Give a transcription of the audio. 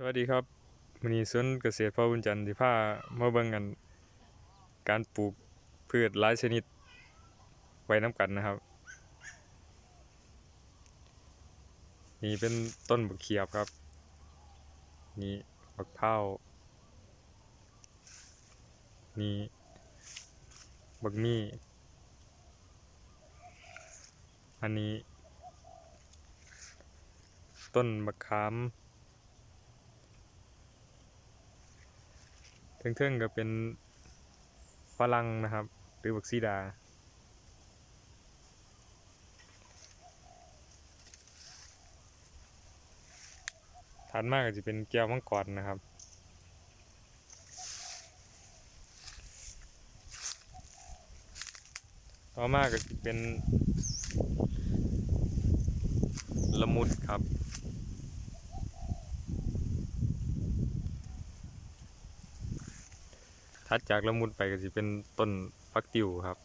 สวัสดีครับมื้อนี้สวนเกษตรพ่อบุญจันทร์สิพามาเบิ่งกัน การปลูกพืชหลายชนิดไว้น้ำกันนะครับ นี่เป็นต้นบักเขียบครับ นี่บักพร้าวนี่บักมี่ อันนี้ ต้นมะขาม เทิงๆก็เป็นฝรั่งนะครับ หรือบักซีดาถัดมากก็จะเป็นแก้วมังกรนะครับต่อมาก็จะเป็นละมุดครับ ถัดจากละมุดไปก็จะเป็นต้นฟักติวครับ